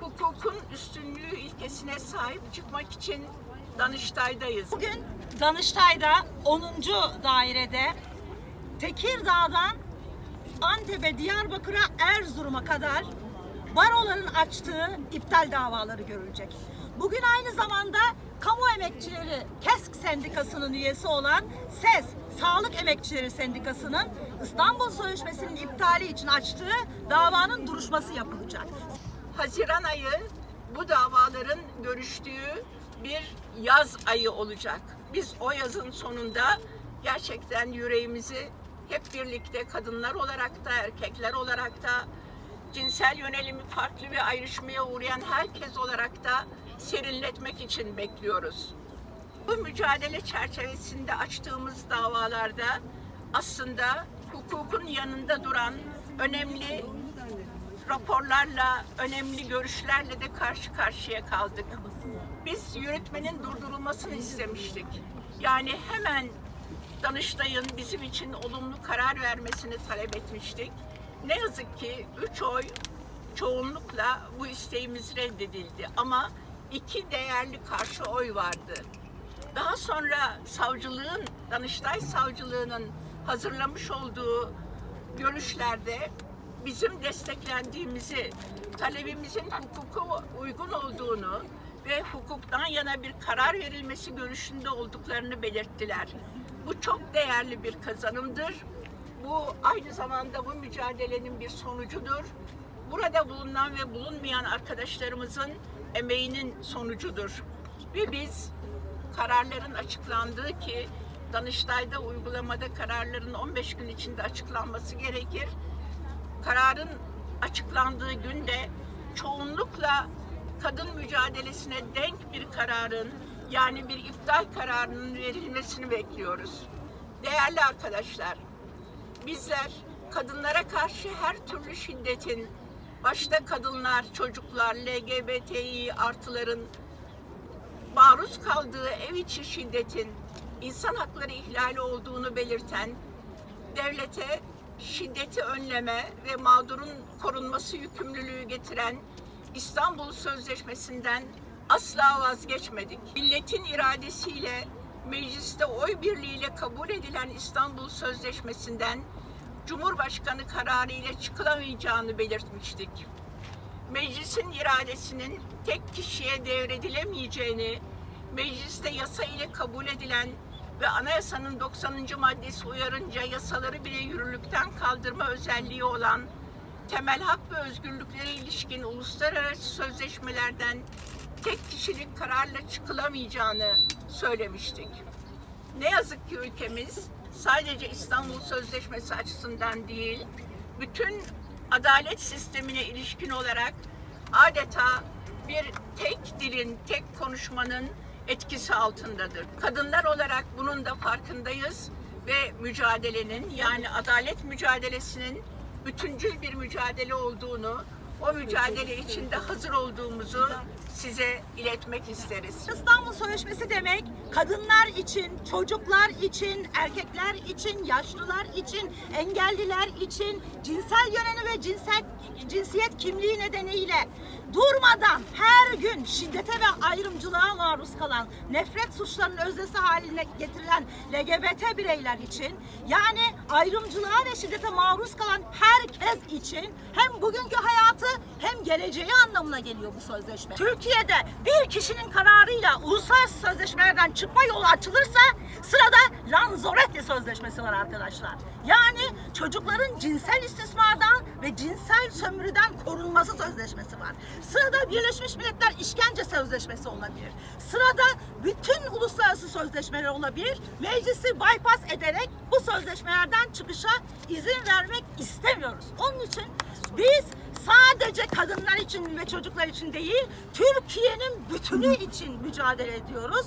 hukukun üstünlüğü ilkesine sahip çıkmak için Danıştay'dayız. Bugün Danıştay'da 10. dairede Tekirdağ'dan Antep'e, Diyarbakır'a, Erzurum'a kadar baroların açtığı iptal davaları görülecek. Bugün aynı zamanda Kamu Emekçileri KESK Sendikası'nın üyesi olan SES, Sağlık Emekçileri Sendikası'nın İstanbul Sözleşmesi'nin iptali için açtığı davanın duruşması yapılacak. Haziran ayı bu davaların görüştüğü bir yaz ayı olacak. Biz o yazın sonunda gerçekten yüreğimizi hep birlikte kadınlar olarak da erkekler olarak da cinsel yönelimi farklı ve ayrışmaya uğrayan herkes olarak da serinletmek için bekliyoruz. Bu mücadele çerçevesinde açtığımız davalarda aslında hukukun yanında duran önemli raporlarla, önemli görüşlerle de karşı karşıya kaldık. Biz yürütmenin durdurulmasını istemiştik. Yani hemen Danıştay'ın bizim için olumlu karar vermesini talep etmiştik. Ne yazık ki üç oy çoğunlukla bu isteğimiz reddedildi. Ama iki değerli karşı oy vardı. Daha sonra savcılığın, Danıştay Savcılığı'nın hazırlamış olduğu görüşlerde bizim desteklendiğimizi, talebimizin hukuka uygun olduğunu ve hukuktan yana bir karar verilmesi görüşünde olduklarını belirttiler. Bu çok değerli bir kazanımdır. Bu aynı zamanda bu mücadelenin bir sonucudur. Burada bulunan ve bulunmayan arkadaşlarımızın emeğinin sonucudur. Ve biz kararların açıklandığı ki Danıştay'da uygulamada kararların 15 gün içinde açıklanması gerekir. Kararın açıklandığı günde çoğunlukla kadın mücadelesine denk bir kararın yani bir iptal kararının verilmesini bekliyoruz. Değerli arkadaşlar, bizler kadınlara karşı her türlü şiddetin, başta kadınlar, çocuklar, LGBTİ artıların maruz kaldığı ev içi şiddetin insan hakları ihlali olduğunu belirten devlete şiddeti önleme ve mağdurun korunması yükümlülüğü getiren İstanbul Sözleşmesi'nden asla vazgeçmedik. Milletin iradesiyle mecliste oy birliğiyle kabul edilen İstanbul Sözleşmesi'nden Cumhurbaşkanı kararı ile çıkılamayacağını belirtmiştik meclisin iradesinin tek kişiye devredilemeyeceğini, mecliste yasa ile kabul edilen ve anayasanın 90. maddesi uyarınca yasaları bile yürürlükten kaldırma özelliği olan temel hak ve özgürlüklere ilişkin uluslararası sözleşmelerden tek kişilik kararla çıkılamayacağını söylemiştik. Ne yazık ki ülkemiz sadece İstanbul Sözleşmesi açısından değil, bütün adalet sistemine ilişkin olarak adeta bir tek dilin, tek konuşmanın etkisi altındadır. Kadınlar olarak bunun da farkındayız ve mücadelenin yani adalet mücadelesinin bütüncül bir mücadele olduğunu, o mücadele içinde hazır olduğumuzu size iletmek isteriz. İstanbul Sözleşmesi demek kadınlar için, çocuklar için, erkekler için, yaşlılar için, engelliler için, cinsel yönelimi ve cinsel cinsiyet kimliği nedeniyle durmadan her gün şiddete ve ayrımcılığa maruz kalan, nefret suçlarının öznesi haline getirilen LGBT bireyler için yani ayrımcılığa ve şiddete maruz kalan herkes için hem bugünkü hayatı hem geleceği anlamına geliyor bu sözleşme. Türkiye'de bir kişinin kararıyla uluslararası sözleşmelerden çıkma yolu açılırsa sırada Lanzarote Sözleşmesi var arkadaşlar. Yani çocukların cinsel istismardan ve cinsel sömürüden korunması sözleşmesi var. Sırada Birleşmiş Milletler İşkence Sözleşmesi olabilir. Sırada bütün uluslararası sözleşmeler olabilir. Meclisi bypass ederek bu sözleşmelerden çıkışa izin vermek istemiyoruz. Onun için biz sadece kadınlar için ve çocuklar için değil, Türkiye'nin bütünü için mücadele ediyoruz.